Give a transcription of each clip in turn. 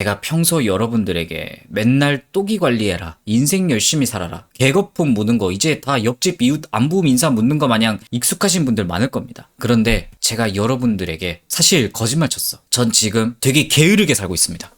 제가 평소 여러분들에게 맨날 또기 관리해라, 인생 열심히 살아라, 개거품 묻는 거 이제 다 옆집 이웃 안부 인사 묻는 거 마냥 익숙하신 분들 많을 겁니다. 그런데 제가 여러분들에게 사실 거짓말 쳤어. 전 지금 되게 게으르게 살고 있습니다.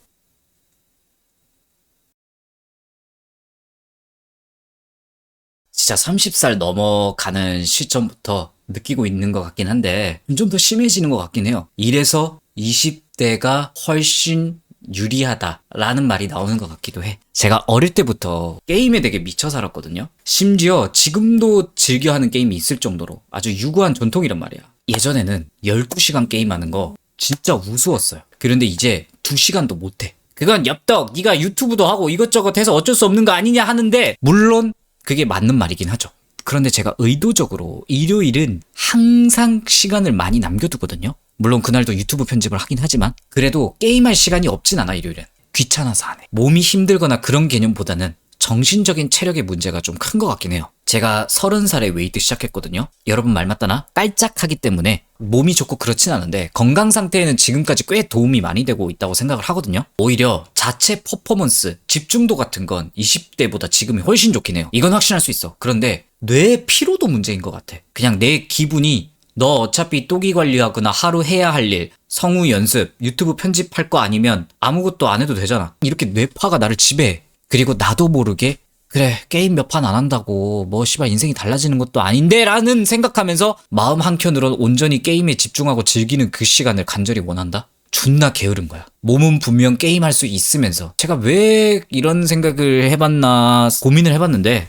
진짜 30살 넘어가는 시점부터 느끼고 있는 것 같긴 한데 좀 더 심해지는 것 같긴 해요. 이래서 20대가 훨씬 유리하다라는 말이 나오는 것 같기도 해. 제가 어릴 때부터 게임에 되게 미쳐 살았거든요. 심지어 지금도 즐겨 하는 게임이 있을 정도로 아주 유구한 전통이란 말이야. 예전에는 12시간 게임하는 거 진짜 우스웠어요. 그런데 이제 2시간도 못해. 그건 엽떡, 네가 유튜브도 하고 이것저것 해서 어쩔 수 없는 거 아니냐 하는데 물론 그게 맞는 말이긴 하죠. 그런데 제가 의도적으로 일요일은 항상 시간을 많이 남겨두거든요. 물론 그날도 유튜브 편집을 하긴 하지만 그래도 게임할 시간이 없진 않아 일요일엔. 귀찮아서 안 해. 몸이 힘들거나 그런 개념보다는 정신적인 체력의 문제가 좀 큰 것 같긴 해요. 제가 서른 살에 웨이트 시작했거든요. 여러분 말 맞다나? 깔짝하기 때문에 몸이 좋고 그렇진 않은데 건강 상태에는 지금까지 꽤 도움이 많이 되고 있다고 생각을 하거든요. 오히려 자체 퍼포먼스, 집중도 같은 건 20대보다 지금이 훨씬 좋긴 해요. 이건 확신할 수 있어. 그런데 뇌의 피로도 문제인 것 같아. 그냥 내 기분이 너 어차피 또기 관리하거나 하루 해야 할 일, 성우 연습, 유튜브 편집할 거 아니면 아무것도 안 해도 되잖아. 이렇게 뇌파가 나를 지배해. 그리고 나도 모르게 그래 게임 몇 판 안 한다고 뭐 씨발 인생이 달라지는 것도 아닌데 라는 생각하면서 마음 한켠으론 온전히 게임에 집중하고 즐기는 그 시간을 간절히 원한다? 존나 게으른 거야. 몸은 분명 게임할 수 있으면서 제가 왜 이런 생각을 해봤나 고민을 해봤는데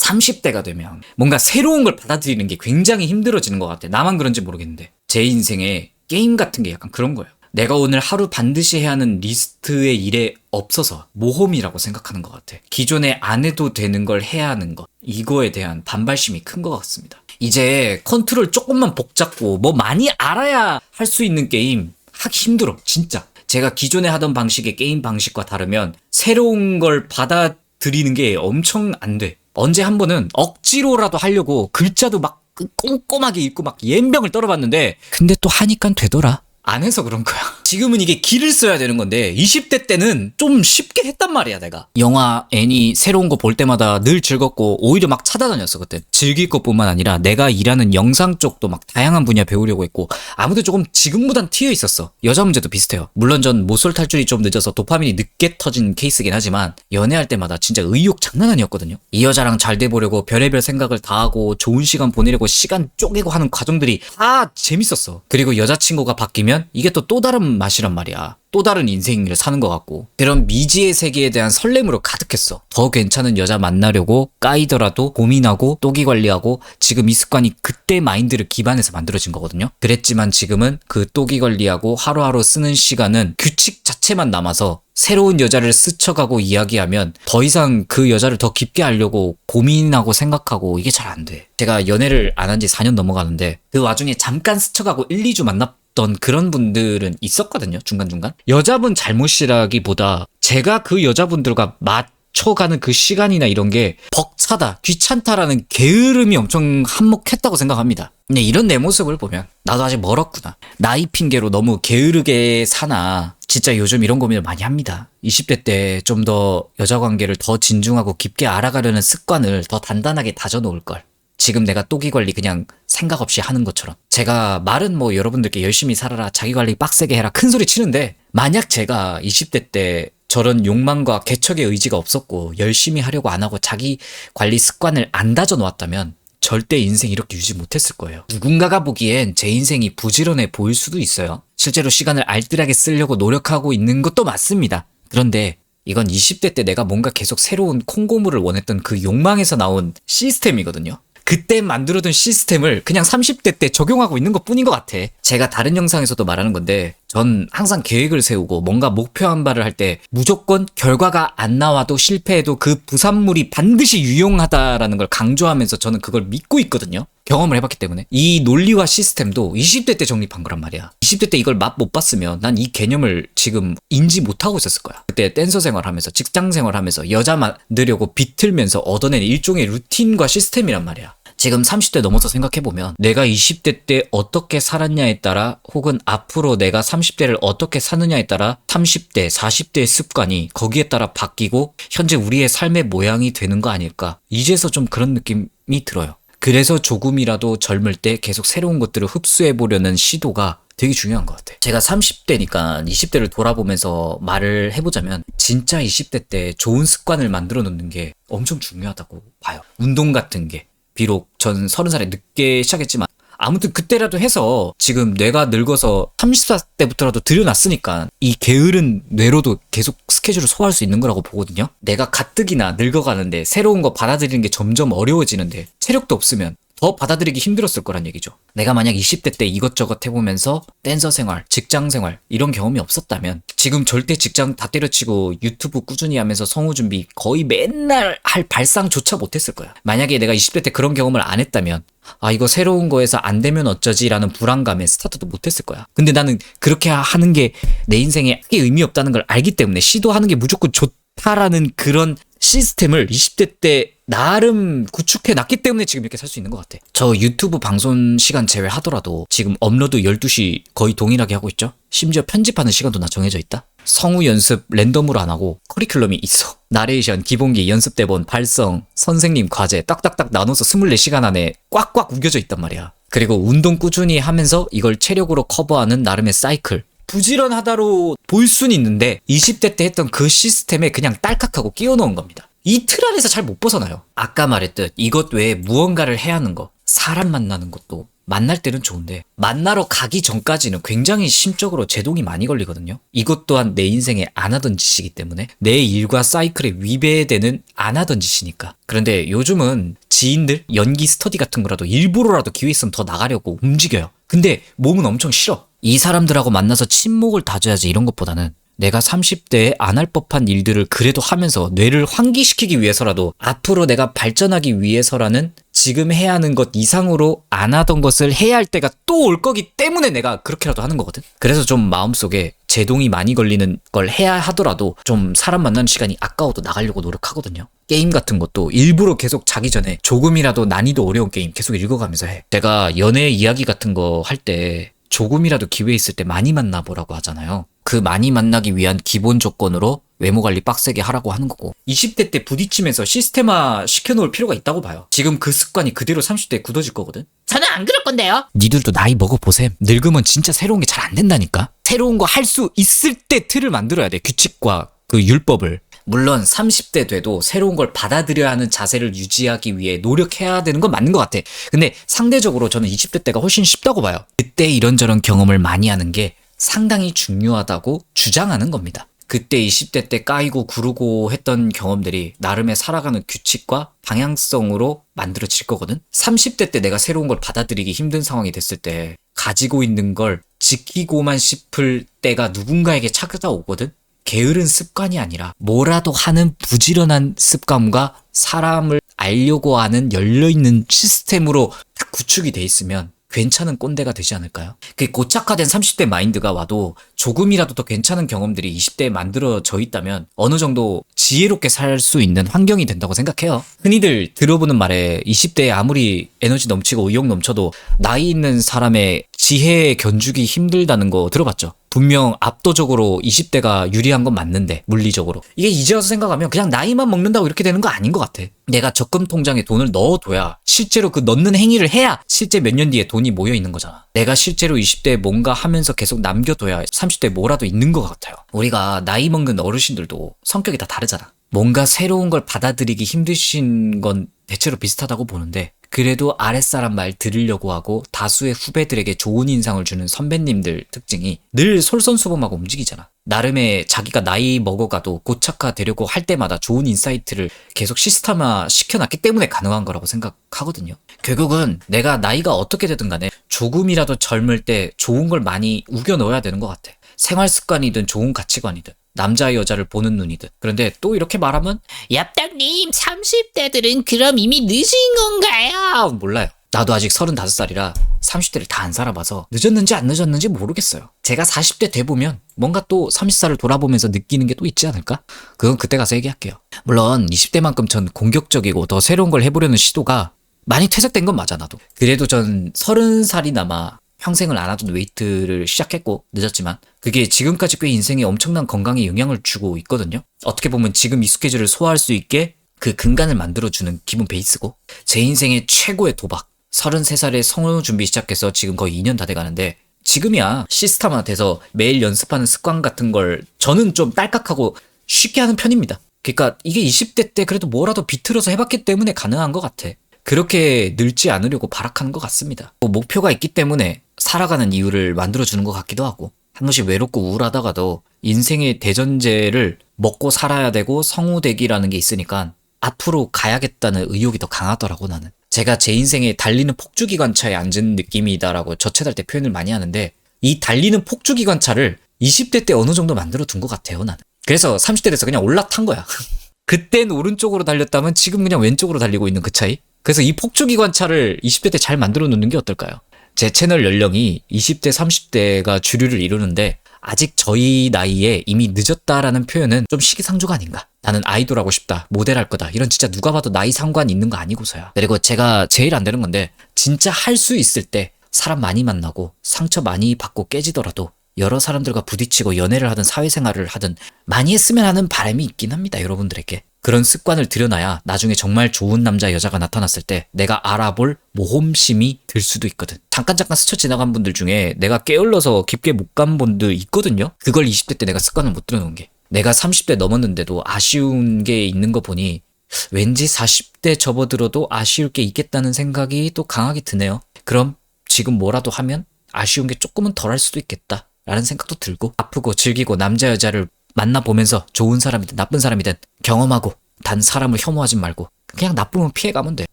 30대가 되면 뭔가 새로운 걸 받아들이는 게 굉장히 힘들어지는 것 같아. 나만 그런지 모르겠는데. 제 인생에 게임 같은 게 약간 그런 거예요. 내가 오늘 하루 반드시 해야 하는 리스트의 일에 없어서 모험이라고 생각하는 것 같아. 기존에 안 해도 되는 걸 해야 하는 것. 이거에 대한 반발심이 큰 것 같습니다. 이제 컨트롤 조금만 복잡고 뭐 많이 알아야 할 수 있는 게임 하기 힘들어. 진짜. 제가 기존에 하던 방식의 게임 방식과 다르면 새로운 걸 받아들이는 게 엄청 안 돼. 언제 한 번은 억지로라도 하려고 글자도 막 꼼꼼하게 읽고 막 연병을 떨어봤는데 근데 또 하니까 되더라. 안 해서 그런 거야. 지금은 이게 길을 써야 되는 건데 20대 때는 좀 쉽게 했단 말이야 내가. 영화, 애니 새로운 거 볼 때마다 늘 즐겁고 오히려 막 찾아다녔어 그때. 즐길 것뿐만 아니라 내가 일하는 영상 쪽도 막 다양한 분야 배우려고 했고 아무도 조금 지금보단 튀어 있었어. 여자 문제도 비슷해요. 물론 전 모쏠 탈출이 좀 늦어서 도파민이 늦게 터진 케이스긴 하지만 연애할 때마다 진짜 의욕 장난 아니었거든요. 이 여자랑 잘 돼 보려고 별의별 생각을 다 하고 좋은 시간 보내려고 시간 쪼개고 하는 과정들이 다 재밌었어. 그리고 여자친구가 바뀌면 이게 또 또 다른 맛이란 말이야. 또 다른 인생을 사는 것 같고 그런 미지의 세계에 대한 설렘으로 가득했어. 더 괜찮은 여자 만나려고 까이더라도 고민하고 또기 관리하고 지금 이 습관이 그때 마인드를 기반해서 만들어진 거거든요. 그랬지만 지금은 그 또기 관리하고 하루하루 쓰는 시간은 규칙 자체만 남아서 새로운 여자를 스쳐가고 이야기하면 더 이상 그 여자를 더 깊게 알려고 고민하고 생각하고 이게 잘 안 돼. 제가 연애를 안 한 지 4년 넘어가는데 그 와중에 잠깐 스쳐가고 1, 2주 만 났던 그런 분들은 있었거든요. 중간중간. 여자분 잘못이라기보다 제가 그 여자분들과 맞춰가는 그 시간이나 이런 게 벅차다, 귀찮다라는 게으름이 엄청 한몫했다고 생각합니다. 근데 이런 내 모습을 보면 나도 아직 멀었구나. 나이 핑계로 너무 게으르게 사나. 진짜 요즘 이런 고민을 많이 합니다. 20대 때 좀 더 여자 관계를 더 진중하고 깊게 알아가려는 습관을 더 단단하게 다져놓을 걸. 지금 내가 또기 관리 그냥 생각 없이 하는 것처럼. 제가 말은 뭐 여러분들께 열심히 살아라, 자기 관리 빡세게 해라 큰 소리 치는데 만약 제가 20대 때 저런 욕망과 개척의 의지가 없었고 열심히 하려고 안 하고 자기 관리 습관을 안 다져 놓았다면 절대 인생 이렇게 유지 못했을 거예요. 누군가가 보기엔 제 인생이 부지런해 보일 수도 있어요. 실제로 시간을 알뜰하게 쓰려고 노력하고 있는 것도 맞습니다. 그런데 이건 20대 때 내가 뭔가 계속 새로운 콩고물을 원했던 그 욕망에서 나온 시스템이거든요. 그때 만들어둔 시스템을 그냥 30대 때 적용하고 있는 것 뿐인 것 같아. 제가 다른 영상에서도 말하는 건데, 전 항상 계획을 세우고 뭔가 목표한 바를 할 때 무조건 결과가 안 나와도 실패해도 그 부산물이 반드시 유용하다라는 걸 강조하면서 저는 그걸 믿고 있거든요. 경험을 해봤기 때문에. 이 논리와 시스템도 20대 때 정립한 거란 말이야. 20대 때 이걸 맛 못 봤으면 난 이 개념을 지금 인지 못하고 있었을 거야. 그때 댄서 생활하면서 직장 생활하면서 여자 만들려고 비틀면서 얻어낸 일종의 루틴과 시스템이란 말이야. 지금 30대 넘어서 생각해보면 내가 20대 때 어떻게 살았냐에 따라 혹은 앞으로 내가 30대를 어떻게 사느냐에 따라 30대, 40대의 습관이 거기에 따라 바뀌고 현재 우리의 삶의 모양이 되는 거 아닐까. 이제서 좀 그런 느낌이 들어요. 그래서 조금이라도 젊을 때 계속 새로운 것들을 흡수해 보려는 시도가 되게 중요한 것 같아. 제가 30대니까 20대를 돌아보면서 말을 해보자면 진짜 20대 때 좋은 습관을 만들어 놓는 게 엄청 중요하다고 봐요. 운동 같은 게. 비록 전 30살에 늦게 시작했지만 아무튼 그때라도 해서 지금 뇌가 늙어서 34대부터라도 들여놨으니까 이 게으른 뇌로도 계속 스케줄을 소화할 수 있는 거라고 보거든요. 내가 가뜩이나 늙어가는데 새로운 거 받아들이는 게 점점 어려워지는데 체력도 없으면 더 받아들이기 힘들었을 거란 얘기죠. 내가 만약 20대 때 이것저것 해보면서 댄서 생활, 직장 생활 이런 경험이 없었다면 지금 절대 직장 다 때려치고 유튜브 꾸준히 하면서 성우 준비 거의 맨날 할 발상조차 못했을 거야. 만약에 내가 20대 때 그런 경험을 안 했다면 아 이거 새로운 거에서 안 되면 어쩌지라는 불안감에 스타트도 못했을 거야. 근데 나는 그렇게 하는 게 내 인생에 크게 의미 없다는 걸 알기 때문에 시도하는 게 무조건 좋 다라는 그런 시스템을 20대 때 나름 구축해 놨기 때문에 지금 이렇게 살 수 있는 것 같아. 저 유튜브 방송 시간 제외하더라도 지금 업로드 12시 거의 동일하게 하고 있죠. 심지어 편집하는 시간도 나 정해져 있다. 성우 연습 랜덤으로 안 하고 커리큘럼이 있어. 나레이션, 기본기, 연습 대본, 발성, 선생님 과제 딱딱딱 나눠서 24시간 안에 꽉꽉 우겨져 있단 말이야. 그리고 운동 꾸준히 하면서 이걸 체력으로 커버하는 나름의 사이클. 부지런하다로 볼 수는 있는데 20대 때 했던 그 시스템에 그냥 딸깍하고 끼워 넣은 겁니다. 이 틀 안에서 잘 못 벗어나요. 아까 말했듯 이것 외에 무언가를 해야 하는 거, 사람 만나는 것도 만날 때는 좋은데 만나러 가기 전까지는 굉장히 심적으로 제동이 많이 걸리거든요. 이것 또한 내 인생에 안 하던 짓이기 때문에 내 일과 사이클에 위배되는 안 하던 짓이니까. 그런데 요즘은 지인들 연기 스터디 같은 거라도 일부러라도 기회 있으면 더 나가려고 움직여요. 근데 몸은 엄청 싫어. 이 사람들하고 만나서 친목을 다져야지 이런 것보다는 내가 30대에 안 할 법한 일들을 그래도 하면서 뇌를 환기시키기 위해서라도 앞으로 내가 발전하기 위해서라는 지금 해야 하는 것 이상으로 안 하던 것을 해야 할 때가 또 올 거기 때문에 내가 그렇게라도 하는 거거든. 그래서 좀 마음속에 제동이 많이 걸리는 걸 해야 하더라도 좀 사람 만나는 시간이 아까워도 나가려고 노력하거든요. 게임 같은 것도 일부러 계속 자기 전에 조금이라도 난이도 어려운 게임 계속 읽어가면서 해. 제가 연애 이야기 같은 거 할 때 조금이라도 기회 있을 때 많이 만나보라고 하잖아요. 그 많이 만나기 위한 기본 조건으로 외모 관리 빡세게 하라고 하는 거고 20대 때 부딪히면서 시스테마 시켜놓을 필요가 있다고 봐요. 지금 그 습관이 그대로 30대에 굳어질 거거든. 저는 안 그럴 건데요. 니들도 나이 먹어보셈. 늙으면 진짜 새로운 게 잘 안 된다니까. 새로운 거 할 수 있을 때 틀을 만들어야 돼. 규칙과 그 율법을. 물론 30대 돼도 새로운 걸 받아들여야 하는 자세를 유지하기 위해 노력해야 되는 건 맞는 것 같아. 근데 상대적으로 저는 20대 때가 훨씬 쉽다고 봐요. 그때 이런저런 경험을 많이 하는 게 상당히 중요하다고 주장하는 겁니다. 그때 20대 때 까이고 구르고 했던 경험들이 나름의 살아가는 규칙과 방향성으로 만들어질 거거든? 30대 때 내가 새로운 걸 받아들이기 힘든 상황이 됐을 때 가지고 있는 걸 지키고만 싶을 때가 누군가에게 찾아오거든? 게으른 습관이 아니라 뭐라도 하는 부지런한 습관과 사람을 알려고 하는 열려있는 시스템으로 딱 구축이 돼 있으면 괜찮은 꼰대가 되지 않을까요? 그 고착화된 30대 마인드가 와도 조금이라도 더 괜찮은 경험들이 20대에 만들어져 있다면 어느 정도 지혜롭게 살 수 있는 환경이 된다고 생각해요. 흔히들 들어보는 말에 20대에 아무리 에너지 넘치고 의욕 넘쳐도 나이 있는 사람의 지혜에 견주기 힘들다는 거 들어봤죠? 분명 압도적으로 20대가 유리한 건 맞는데 물리적으로. 이게 이제 와서 생각하면 그냥 나이만 먹는다고 이렇게 되는 거 아닌 것 같아. 내가 적금 통장에 돈을 넣어둬야 실제로 그 넣는 행위를 해야 실제 몇 년 뒤에 돈이 모여 있는 거잖아. 내가 실제로 20대에 뭔가 하면서 계속 남겨둬야 30대에 뭐라도 있는 것 같아요. 우리가 나이 먹는 어르신들도 성격이 다 다르잖아. 뭔가 새로운 걸 받아들이기 힘드신 건 대체로 비슷하다고 보는데 그래도 아랫사람 말 들으려고 하고 다수의 후배들에게 좋은 인상을 주는 선배님들 특징이 늘 솔선수범하고 움직이잖아. 나름의 자기가 나이 먹어가도 고착화 되려고 할 때마다 좋은 인사이트를 계속 시스템화 시켜놨기 때문에 가능한 거라고 생각하거든요. 결국은 내가 나이가 어떻게 되든 간에 조금이라도 젊을 때 좋은 걸 많이 우겨 넣어야 되는 것 같아. 생활 습관이든 좋은 가치관이든. 남자 여자를 보는 눈이든. 그런데 또 이렇게 말하면 얍당님, 30대들은 그럼 이미 늦은 건가요? 아 몰라요. 나도 아직 35살이라 30대를 다 안 살아봐서 늦었는지 안 늦었는지 모르겠어요. 제가 40대 돼보면 뭔가 또 30살을 돌아보면서 느끼는 게 또 있지 않을까? 그건 그때 가서 얘기할게요. 물론 20대만큼 전 공격적이고 더 새로운 걸 해보려는 시도가 많이 퇴색된 건 맞아 나도. 그래도 전 서른 살이나마 평생을 안 하던 웨이트를 시작했고 늦었지만 그게 지금까지 꽤 인생에 엄청난 건강에 영향을 주고 있거든요. 어떻게 보면 지금 이 스케줄을 소화할 수 있게 그 근간을 만들어주는 기본 베이스고 제 인생의 최고의 도박 33살에 성우 준비 시작해서 지금 거의 2년 다 돼가는데 지금이야 시스템화 돼서 매일 연습하는 습관 같은 걸 저는 좀 딸깍하고 쉽게 하는 편입니다. 그러니까 이게 20대 때 그래도 뭐라도 비틀어서 해봤기 때문에 가능한 것 같아. 그렇게 늙지 않으려고 발악하는 것 같습니다. 뭐 목표가 있기 때문에 살아가는 이유를 만들어주는 것 같기도 하고 한 번씩 외롭고 우울하다가도 인생의 대전제를 먹고 살아야 되고 성우되기라는 게 있으니까 앞으로 가야겠다는 의욕이 더 강하더라고 나는. 제가 제 인생에 달리는 폭주기관차에 앉은 느낌이다라고 저체달 때 표현을 많이 하는데 이 달리는 폭주기관차를 20대 때 어느 정도 만들어 둔 것 같아요 나는. 그래서 30대 돼서 그냥 올라탄 거야. 그땐 오른쪽으로 달렸다면 지금 그냥 왼쪽으로 달리고 있는 그 차이? 그래서 이 폭주기관차를 20대 때 잘 만들어 놓는 게 어떨까요? 제 채널 연령이 20대, 30대가 주류를 이루는데 아직 저희 나이에 이미 늦었다라는 표현은 좀 시기상조가 아닌가. 나는 아이돌 하고 싶다. 모델 할 거다. 이런 진짜 누가 봐도 나이 상관 있는 거 아니고서야. 그리고 제가 제일 안 되는 건데 진짜 할 수 있을 때 사람 많이 만나고 상처 많이 받고 깨지더라도 여러 사람들과 부딪히고 연애를 하든 사회생활을 하든 많이 했으면 하는 바람이 있긴 합니다. 여러분들에게. 그런 습관을 들여놔야 나중에 정말 좋은 남자 여자가 나타났을 때 내가 알아볼 모험심이 들 수도 있거든. 잠깐 잠깐 스쳐 지나간 분들 중에 내가 깨어러서 깊게 못 간 분들 있거든요. 그걸 20대 때 내가 습관을 못 들여놓은 게. 내가 30대 넘었는데도 아쉬운 게 있는 거 보니 왠지 40대 접어들어도 아쉬울 게 있겠다는 생각이 또 강하게 드네요. 그럼 지금 뭐라도 하면 아쉬운 게 조금은 덜 할 수도 있겠다. 라는 생각도 들고 아프고 즐기고 남자 여자를 만나보면서 좋은 사람이든 나쁜 사람이든 경험하고 단 사람을 혐오하진 말고 그냥 나쁘면 피해가면 돼.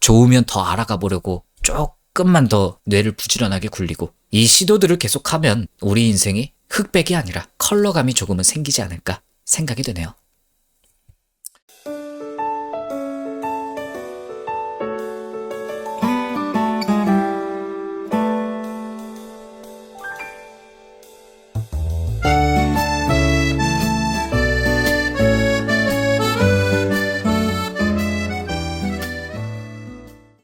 좋으면 더 알아가 보려고 조금만 더 뇌를 부지런하게 굴리고 이 시도들을 계속하면 우리 인생이 흑백이 아니라 컬러감이 조금은 생기지 않을까 생각이 되네요.